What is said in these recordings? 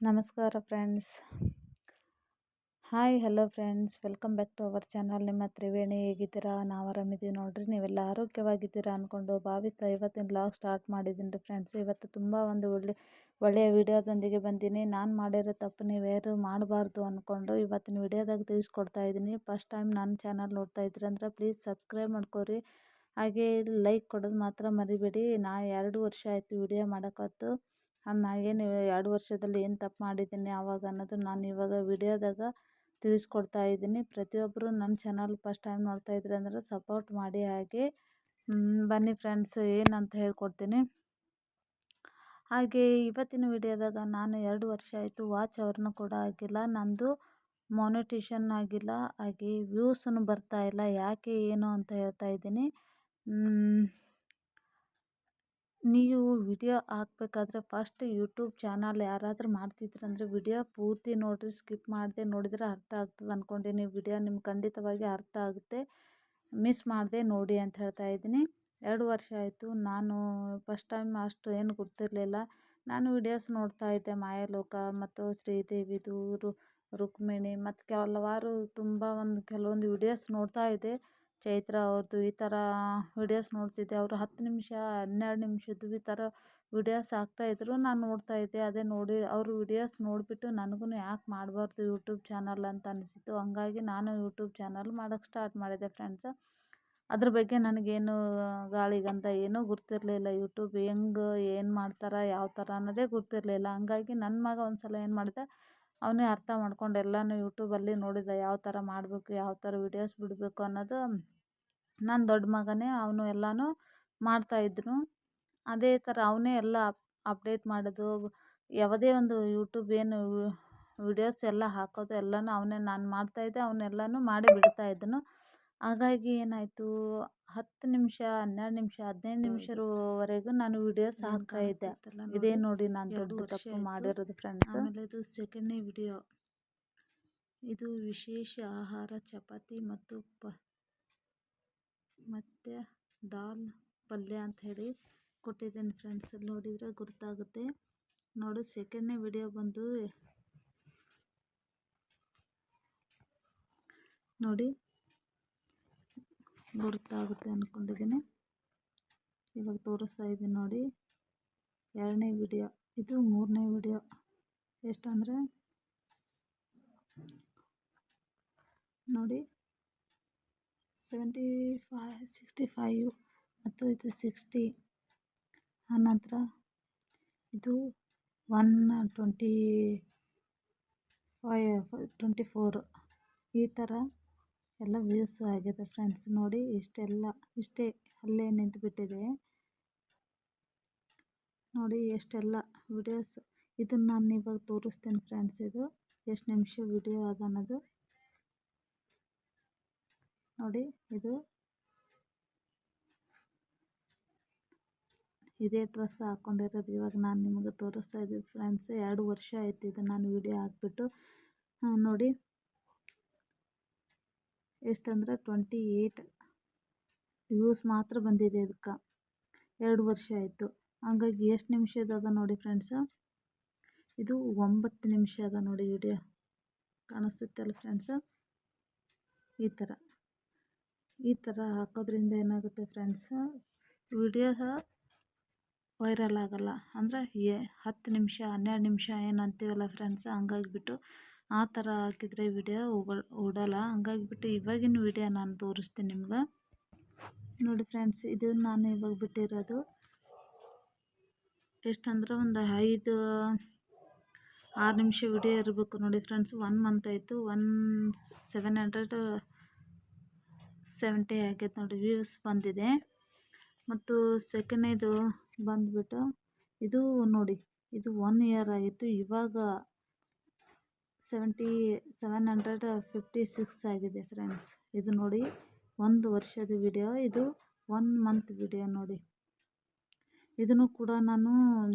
ನಮಸ್ಕಾರ friends. Hi, hello friends. Welcome back to our channel. ನಿಮ್ಮ ತ್ರಿವೇಣಿ ಹೇಗಿದ್ದೀರಾ? ನಾವು ಆರಾಮಿದ್ದೀವಿ ನೋಡ್ರಿ. ನೀವೆಲ್ಲ ಆರೋಗ್ಯವಾಗಿದ್ದೀರಾ ಅಂದ್ಕೊಂಡು ಭಾವಿಸ್ತಾ ಇವತ್ತಿನ ಬ್ಲಾಗ್ ಸ್ಟಾರ್ಟ್ ಮಾಡಿದ್ದೀನಿ ರೀ ಫ್ರೆಂಡ್ಸ್. ಇವತ್ತು ತುಂಬ ಒಂದು ಒಳ್ಳೆ, ಒಳ್ಳೆಯ ವಿಡಿಯೋದೊಂದಿಗೆ ಬಂದೀನಿ. ನಾನು ಮಾಡಿರೋ ತಪ್ಪು ನೀವೇರು ಮಾಡಬಾರ್ದು ಅಂದ್ಕೊಂಡು ಇವತ್ತಿನ ವಿಡಿಯೋದಾಗ ತಿಳಿಸ್ಕೊಡ್ತಾ ಇದ್ದೀನಿ. ಫಸ್ಟ್ ಟೈಮ್ ನನ್ನ ಚಾನಲ್ ನೋಡ್ತಾ ಇದ್ದೀರಂದ್ರೆ ಪ್ಲೀಸ್ ಸಬ್ಸ್ಕ್ರೈಬ್ ಮಾಡ್ಕೊರಿ. ಹಾಗೆ ಲೈಕ್ ಕೊಡೋದು ಮಾತ್ರ ಮರಿಬೇಡಿ. ನಾ ಎರಡು ವರ್ಷ ಆಯಿತು ವಿಡಿಯೋ ಮಾಡೋಕ್ಕತ್ತು ನಾ ಏನು ಎರಡು ವರ್ಷದಲ್ಲಿ ಏನು ತಪ್ಪು ಮಾಡಿದ್ದೀನಿ ಆವಾಗ ಅನ್ನೋದು ನಾನು ಇವಾಗ ವಿಡಿಯೋದಾಗ ತಿಳಿಸ್ಕೊಡ್ತಾ ಇದ್ದೀನಿ. ಪ್ರತಿಯೊಬ್ಬರು ನನ್ನ ಚಾನಲ್ ಫಸ್ಟ್ ಟೈಮ್ ನೋಡ್ತಾ ಇದ್ರಿ ಅಂದ್ರೆ ಸಪೋರ್ಟ್ ಮಾಡಿ ಹಾಗೆ ಬನ್ನಿ ಫ್ರೆಂಡ್ಸ್ ಏನಂತ ಹೇಳ್ಕೊಡ್ತೀನಿ. ಹಾಗೆ ಇವತ್ತಿನ ವಿಡಿಯೋದಾಗ ನಾನು ಎರಡು ವರ್ಷ ಆಯಿತು ವಾಚ್ ಅವ್ರನ್ನೂ ಕೂಡ ಆಗಿಲ್ಲ, ನಂದು ಮಾನಿಟೇಷನ್ ಆಗಿಲ್ಲ, ಹಾಗೆ ವ್ಯೂಸನ್ನು ಬರ್ತಾ ಇಲ್ಲ, ಯಾಕೆ ಏನು ಅಂತ ಹೇಳ್ತಾ ಇದ್ದೀನಿ. ನೀವು ವಿಡಿಯೋ ಹಾಕ್ಬೇಕಾದ್ರೆ ಫಸ್ಟ್ ಯೂಟ್ಯೂಬ್ ಚಾನಲ್ ಯಾರಾದರೂ ಮಾಡ್ತಿದ್ರಂದರೆ ವಿಡಿಯೋ ಪೂರ್ತಿ ನೋಡಿರಿ, ಸ್ಕಿಪ್ ಮಾಡದೆ ನೋಡಿದರೆ ಅರ್ಥ ಆಗ್ತದೆ ಅಂದ್ಕೊಂಡೀನಿ ವಿಡಿಯೋ ನಿಮ್ಗೆ ಖಂಡಿತವಾಗಿ ಅರ್ಥ ಆಗುತ್ತೆ. ಮಿಸ್ ಮಾಡದೆ ನೋಡಿ ಅಂತ ಹೇಳ್ತಾ ಇದ್ದೀನಿ. ಎರಡು ವರ್ಷ ಆಯಿತು. ನಾನು ಫಸ್ಟ್ ಟೈಮ್ ಅಷ್ಟು ಏನು ಗೊತ್ತಿರಲಿಲ್ಲ ನಾನು ವಿಡಿಯೋಸ್ ನೋಡ್ತಾ ಇದ್ದೆ ಮಾಯಾಲೋಕ ಮತ್ತು ಶ್ರೀದೇವಿದು ರು ರುಕ್ಮಿಣಿ ಮತ್ತು ಕೆಲವಾರು ತುಂಬ ಒಂದು ಕೆಲವೊಂದು ವಿಡಿಯೋಸ್ ನೋಡ್ತಾ ಇದ್ದೆ. ಚೈತ್ರ ಅವ್ರದ್ದು ಈ ಥರ ವಿಡಿಯೋಸ್ ನೋಡ್ತಿದ್ದೆ. ಅವರು ಹತ್ತು ನಿಮಿಷ, ಹನ್ನೆರಡು ನಿಮಿಷದ್ದು ಈ ಥರ ವಿಡಿಯೋಸ್ ಹಾಕ್ತಾಯಿದ್ರು ನಾನು ನೋಡ್ತಾಯಿದ್ದೆ ಅದೇ ನೋಡಿ ಅವರು ವಿಡಿಯೋಸ್ ನೋಡಿಬಿಟ್ಟು ನನಗೂ ಯಾಕೆ ಮಾಡಬಾರ್ದು ಯೂಟ್ಯೂಬ್ ಚಾನಲ್ ಅಂತ ಅನಿಸಿತು ಹಂಗಾಗಿ ನಾನು ಯೂಟ್ಯೂಬ್ ಚಾನಲ್ ಮಾಡೋಕ್ಕೆ ಸ್ಟಾರ್ಟ್ ಮಾಡಿದೆ ಫ್ರೆಂಡ್ಸ್ ಅದ್ರ ಬಗ್ಗೆ ನನಗೇನು ಗಾಳಿಗಂತ ಏನೂ ಗೊತ್ತಿರಲಿಲ್ಲ ಯೂಟ್ಯೂಬ್ ಹೆಂಗೆ, ಏನು ಮಾಡ್ತಾರೆ, ಯಾವ ಥರ ಅನ್ನೋದೇ ಗೊತ್ತಿರಲಿಲ್ಲ ಹಂಗಾಗಿ ನನ್ನ ಮಗ ಒಂದು ಸಲ ಏನು ಮಾಡಿದ ಅವನೇ ಅರ್ಥ ಮಾಡ್ಕೊಂಡು ಎಲ್ಲನೂ ಯೂಟ್ಯೂಬಲ್ಲಿ ನೋಡಿದ ಯಾವ ಥರ ಮಾಡಬೇಕು, ಯಾವ ಥರ ವಿಡಿಯೋಸ್ ಬಿಡಬೇಕು ಅನ್ನೋದು ನನ್ನ ದೊಡ್ಡ ಮಗನೇ ಅವನು ಎಲ್ಲನೂ ಮಾಡ್ತಾಯಿದ್ದನು ಅದೇ ಥರ ಅವನೇ ಎಲ್ಲ ಅಪ್ಡೇಟ್ ಮಾಡೋದು, ಯಾವುದೇ ಒಂದು ಯೂಟ್ಯೂಬ್ ಏನು ವಿಡಿಯೋಸ್ ಎಲ್ಲ ಹಾಕೋದು ಎಲ್ಲನೂ ಅವನೇ ನಾನು ಮಾಡ್ತಾಯಿದ್ದೆ ಅವನೆಲ್ಲನೂ ಮಾಡಿ ಬಿಡ್ತಾಯಿದ್ದನು ಹಾಗಾಗಿ ಏನಾಯಿತು ಹತ್ತು ನಿಮಿಷ ಹನ್ನೆರಡು ನಿಮಿಷ ಹದಿನೈದು ನಿಮಿಷವರೆಗೂ ನಾನು ವಿಡಿಯೋಸ್ ಹಾಕ್ತಾಯಿದ್ದೆ ಇದೇ ನೋಡಿ. ನಾನು ದೊಡ್ಡ ತಪ್ಪು ಮಾಡಿರೋದು ಫ್ರೆಂಡ್ಸ್ ಆಮೇಲೆ ಇದು ಸೆಕೆಂಡ್ನೇ ವಿಡಿಯೋ ಇದು ವಿಶೇಷ ಆಹಾರ ಚಪಾತಿ ಮತ್ತು ಪ ಮತ್ತು ದಾಲ್ ಪಲ್ಯ ಅಂತ ಹೇಳಿ ಕೊಟ್ಟಿದ್ದೀನಿ ಫ್ರೆಂಡ್ಸ್ ನೋಡಿದರೆ ಗೊತ್ತಾಗುತ್ತೆ ನೋಡು ಸೆಕೆಂಡ್ನೇ ವಿಡಿಯೋ ಬಂದು ನೋಡಿ. ಗೊತ್ತಾಗುತ್ತೆ ಅಂದ್ಕೊಂಡಿದ್ದೀನಿ ಇವಾಗ ತೋರಿಸ್ತಾ ಇದ್ದೀನಿ ನೋಡಿ. ಎರಡನೇ ವಿಡಿಯೋ. ಇದು ಮೂರನೇ ವಿಡಿಯೋ. ಎಷ್ಟಂದರೆ ನೋಡಿ ಸೆವೆಂಟಿ ಫೈ ಸಿಕ್ಸ್ಟಿ ಫೈವ್ ಮತ್ತು ಇದು ಸಿಕ್ಸ್ಟಿ ಆನಂತರ ಇದು one twenty five twenty four ಈ ಥರ ಎಲ್ಲ ವ್ಯೂಸ್ ಆಗಿದೆ ಫ್ರೆಂಡ್ಸ್ ನೋಡಿ ಇಷ್ಟೆಲ್ಲ, ಇಷ್ಟೇ ಅಲ್ಲೇ ನಿಂತುಬಿಟ್ಟಿದೆ. ನೋಡಿ ಎಷ್ಟೆಲ್ಲ ವಿಡಿಯೋಸ್ ಇದನ್ನು ನಾನು ಇವಾಗ ತೋರಿಸ್ತೀನಿ ಫ್ರೆಂಡ್ಸ್ ಇದು. ಎಷ್ಟು ನಿಮಿಷ ವಿಡಿಯೋ ಅದ ಅನ್ನೋದು. ನೋಡಿ ಇದು. ಇದೇ ಡ್ರೆಸ್ ಹಾಕ್ಕೊಂಡಿರೋದು ಇವಾಗ ನಾನು ನಿಮಗೆ ತೋರಿಸ್ತಾ ಇದ್ದೀನಿ ಫ್ರೆಂಡ್ಸ್ ಎರಡು ವರ್ಷ ಆಯ್ತು ಇದು ನಾನು ವಿಡಿಯೋ ಹಾಕ್ಬಿಟ್ಟು. ನೋಡಿ. ಎಷ್ಟಂದ್ರೆ ಟ್ವೆಂಟಿ ಏಯ್ಟ್ ವ್ಯೂಸ್ ಮಾತ್ರ ಬಂದಿದೆ ಇದಕ್ಕೆ ಎರಡು ವರ್ಷ ಆಯಿತು. ಹಂಗಾಗಿ ಎಷ್ಟು ನಿಮಿಷದ ಅದ ನೋಡಿ ಫ್ರೆಂಡ್ಸ ಇದು ಒಂಬತ್ತು ನಿಮಿಷ ಅದ ನೋಡಿ ವಿಡಿಯೋ ಕಾಣಿಸುತ್ತಲ್ಲ ಫ್ರೆಂಡ್ಸ ಈ ಥರ ಈ ಥರ ಹಾಕೋದ್ರಿಂದ ಏನಾಗುತ್ತೆ ಫ್ರೆಂಡ್ಸ ವಿಡಿಯೋ ವೈರಲ್ ಆಗೋಲ್ಲ. ಅಂದರೆ ಏ ಹತ್ತು ನಿಮಿಷ, ಹನ್ನೆರಡು ನಿಮಿಷ ಏನು ಅಂತೀವಲ್ಲ ಫ್ರೆಂಡ್ಸ್ ಹಂಗಾಗಿಬಿಟ್ಟು ಆ ಥರ ಹಾಕಿದರೆ ವಿಡಿಯೋ ಓಡಲ್ಲ ಹಂಗಾಗಿಬಿಟ್ಟು ಇವಾಗಿನ ವಿಡಿಯೋ ನಾನು ತೋರಿಸ್ತೀನಿ ನಿಮ್ಗೆ. ನೋಡಿ ಫ್ರೆಂಡ್ಸ್ ಇದು ನಾನು ಇವಾಗ ಬಿಟ್ಟಿರೋದು. ಎಷ್ಟಂದ್ರೆ ಒಂದು ಐದು, ಆರು ನಿಮಿಷ ವಿಡಿಯೋ ಇರಬೇಕು. ನೋಡಿ ಫ್ರೆಂಡ್ಸ್ ಒನ್ ಮಂತ್ ಆಯಿತು. ಒನ್ ಸೆವೆನ್ ಹಂಡ್ರೆಡ್ ಸೆವೆಂಟಿ ಆಗೈತೆ ನೋಡಿ ವ್ಯೂಸ್ ಬಂದಿದೆ. ಮತ್ತು ಸೆಕೆಂಡ್ನೇದು ಬಂದುಬಿಟ್ಟು, ಇದು ನೋಡಿ, ಇದು ಒನ್ ಇಯರ್ ಆಗಿತ್ತು ಇವಾಗ seventy seven hundred fifty six ಆಗಿದೆ ಫ್ರೆಂಡ್ಸ್ ಇದು ನೋಡಿ ಒಂದು ವರ್ಷದ ವಿಡಿಯೋ ಇದು ಒನ್ ಮಂತ್ ವಿಡಿಯೋ ನೋಡಿ. ಇದನ್ನು ಕೂಡ ನಾನು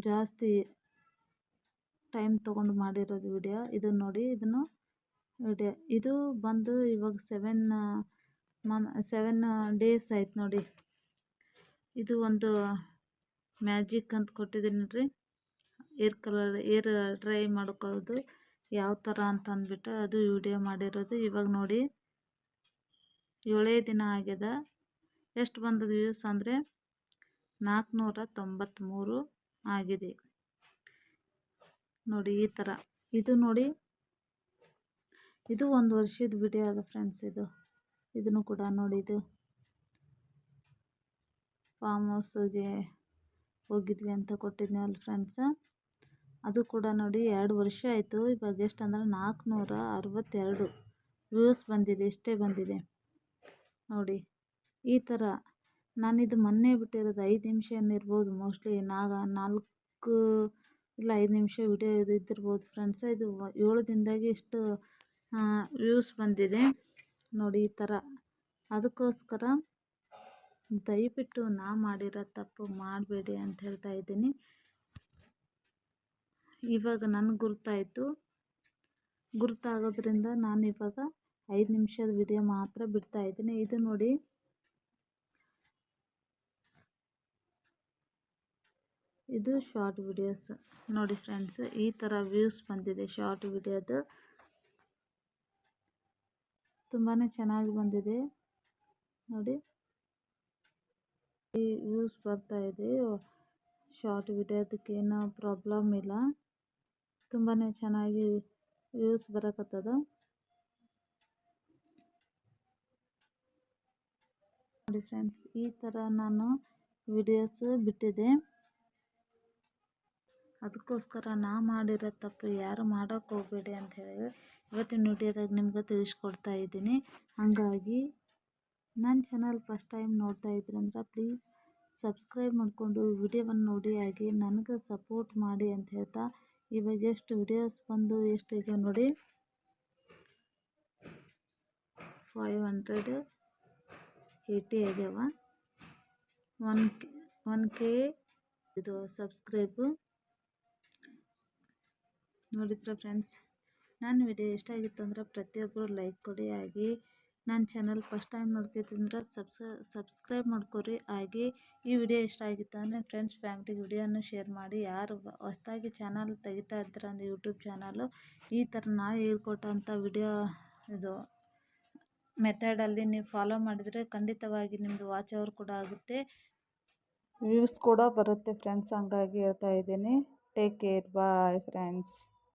ಜಾಸ್ತಿ ಟೈಮ್ ತೊಗೊಂಡು ಮಾಡಿರೋದು ವಿಡಿಯೋ ಇದು ನೋಡಿ, ಇದನ್ನು ವಿಡಿಯೋ ಇದು ಬಂದು ಇವಾಗ ಸೆವೆನ್ ಮನ್ ಸೆವೆನ್ ಡೇಸ್ ಆಯ್ತು ನೋಡಿ. ಇದು ಒಂದು ಮ್ಯಾಜಿಕ್ ಅಂತ ಕೊಟ್ಟಿದ್ದೀನಿ ನೋಡ್ರಿ. ಏರ್ ಕಲರ್ ಏರ್ ಡ್ರೈ ಮಾಡ್ಕೊಳ್ಳೋದು. ಯಾವ ಥರ ಅಂತ ಅಂದ್ಬಿಟ್ಟು ಅದು ವಿಡಿಯೋ ಮಾಡಿರೋದು. ಇವಾಗ ನೋಡಿ, ಏಳೇ ದಿನ ಆಗ್ಯದ. ಎಷ್ಟು ಬಂದದ ವ್ಯೂಸ್ ಅಂದರೆ ನಾಲ್ಕುನೂರ ತೊಂಬತ್ತ್ಮೂರು ಆಗಿದೆ. ನೋಡಿ ಈ ಥರ ಇದು ನೋಡಿ, ಇದು ಒಂದು ವರ್ಷದ ವಿಡಿಯೋ ಅದ ಫ್ರೆಂಡ್ಸ್ ಇದು. ಇದನ್ನು ಕೂಡ ನೋಡಿ ಇದು. ಫಾರ್ಮ್ ಹೌಸಿಗೆ ಹೋಗಿದ್ವಿ ಅಂತ ಕೊಟ್ಟಿದ್ನಲ್ಲ ಫ್ರೆಂಡ್ಸ ಅದು ಕೂಡ ನೋಡಿ ಎರಡು ವರ್ಷ ಆಯಿತು. ಇವಾಗ ಎಷ್ಟು ಅಂದರೆ ನಾಲ್ಕುನೂರ ಅರವತ್ತೆರಡು ವ್ಯೂಸ್ ಬಂದಿದೆ, ಇಷ್ಟೇ ಬಂದಿದೆ. ನೋಡಿ, ಈ ಥರ ನಾನಿದು ಮೊನ್ನೆ ಬಿಟ್ಟಿರೋದು ಐದು ನಿಮಿಷ ಇರ್ಬೋದು ಮೋಸ್ಟ್ಲಿ ನಾಗ ನಾಲ್ಕು ಇಲ್ಲ ಐದು ನಿಮಿಷ ವಿಡಿಯೋ ಇದು ಇದ್ದಿರ್ಬೋದು ಫ್ರೆಂಡ್ಸ್ ಇದು ಏಳು ದಿನದಾಗೆ ಇಷ್ಟು ವ್ಯೂಸ್ ಬಂದಿದೆ. ನೋಡಿ, ಈ ಥರ. ಅದಕ್ಕೋಸ್ಕರ ದಯವಿಟ್ಟು ನಾ ಮಾಡಿರೋ ತಪ್ಪು ಮಾಡಬೇಡಿ ಅಂತ ಹೇಳ್ತಾ ಇದ್ದೀನಿ. ಇವಾಗ ನನಗೆ ಗುರುತಾಯಿತು. ಗುರುತಾಗೋದ್ರಿಂದ ನಾನು ಇವಾಗ ಐದು ನಿಮಿಷದ ವಿಡಿಯೋ ಮಾತ್ರ ಬಿಡ್ತಾ ಇದ್ದೀನಿ. ಇದು ನೋಡಿ. ಇದು ಶಾರ್ಟ್ ವಿಡಿಯೋಸ್ ನೋಡಿ ಫ್ರೆಂಡ್ಸ್ ಈ ಥರ ವ್ಯೂಸ್ ಬಂದಿದೆ ಶಾರ್ಟ್ ವಿಡಿಯೋದು ತುಂಬಾ ಚೆನ್ನಾಗಿ ಬಂದಿದೆ. ನೋಡಿ. ಈ ವ್ಯೂಸ್ ಬರ್ತಾ ಇದೆ. ಶಾರ್ಟ್ ವಿಡಿಯೋದಕ್ಕೇನೋ ಪ್ರಾಬ್ಲಮ್ ಇಲ್ಲ. ತುಂಬಾ ಚೆನ್ನಾಗಿ ವ್ಯೂಸ್ ಬರಕತ್ತದ. ನೋಡಿ ಫ್ರೆಂಡ್ಸ್ ಈ ಥರ ನಾನು ವಿಡಿಯೋಸ್ ಬಿಟ್ಟಿದೆ. ಅದಕ್ಕೋಸ್ಕರ ನಾ ಮಾಡಿರೋ ತಪ್ಪು ಯಾರು ಮಾಡೋಕ್ಕೆ ಹೋಗಬೇಡಿ ಅಂತ ಹೇಳಿ ಇವತ್ತಿನ ವಿಡಿಯೋದಾಗ ನಿಮ್ಗೆ ತಿಳಿಸ್ಕೊಡ್ತಾ ಇದ್ದೀನಿ. ಹಾಗಾಗಿ ನನ್ನ ಚಾನಲ್ ಫಸ್ಟ್ ಟೈಮ್ ನೋಡ್ತಾ ಇದ್ರಂದ್ರೆ ಪ್ಲೀಸ್ ಸಬ್ಸ್ಕ್ರೈಬ್ ಮಾಡಿಕೊಂಡು ವಿಡಿಯೋವನ್ನು ನೋಡಿ ಆಗಿ ನನಗೆ ಸಪೋರ್ಟ್ ಮಾಡಿ ಅಂತ ಹೇಳ್ತಾ ಇವಾಗ ಎಷ್ಟು ವಿಡಿಯೋಸ್ ಬಂದು ಎಷ್ಟು ಇದೆ ನೋಡಿ? ಫೈವ್ ಹಂಡ್ರೆಡ್ ಏಯ್ಟಿ ಆಗ್ಯಾವ. ಒನ್ ಒನ್ ಕೆ ಇದು ಸಬ್ಸ್ಕ್ರೈಬು ನೋಡಿದ್ರ ಫ್ರೆಂಡ್ಸ್ ನನ್ನ ವಿಡಿಯೋ ಇಷ್ಟ ಆಗಿತ್ತು ಅಂದ್ರೆ ಪ್ರತಿಯೊಬ್ಬರು ಲೈಕ್ ಕೊಡಿ, ಹಾಗೆ ನನ್ನ ಚಾನಲ್ ಫಸ್ಟ್ ಟೈಮ್ ನೋಡ್ತಿದ್ದಂದ್ರೆ ಸಬ್ಸ್ ಸಬ್ಸ್ಕ್ರೈಬ್ ಮಾಡ್ಕೊರಿ. ಹಾಗೆ ಈ ವಿಡಿಯೋ ಇಷ್ಟ ಆಗಿತ್ತು ಅಂದರೆ ಫ್ರೆಂಡ್ಸ್ ಫ್ಯಾಮಿಲಿಗೆ ವಿಡಿಯೋನ ಶೇರ್ ಮಾಡಿ. ಯಾರು ಹೊಸ್ದಾಗಿ ಚಾನಲ್ ತೆಗಿತಾ ಇದ್ರೆ ಅಂದರೆ ಯೂಟ್ಯೂಬ್ ಚಾನಲು ಈ ಥರ ನಾವು ಹೇಳ್ಕೊಟ್ಟಂಥ ವಿಡಿಯೋ ಇದು ಮೆಥಡಲ್ಲಿ ನೀವು ಫಾಲೋ ಮಾಡಿದರೆ ಖಂಡಿತವಾಗಿ ನಿಮ್ಮದು ವಾಚ್ ಅವರ್ ಕೂಡ ಆಗುತ್ತೆ. ವ್ಯೂಸ್ ಕೂಡ ಬರುತ್ತೆ ಫ್ರೆಂಡ್ಸ್ ಹಂಗಾಗಿ ಹೇಳ್ತಾ ಇದ್ದೀನಿ. Take care bye friends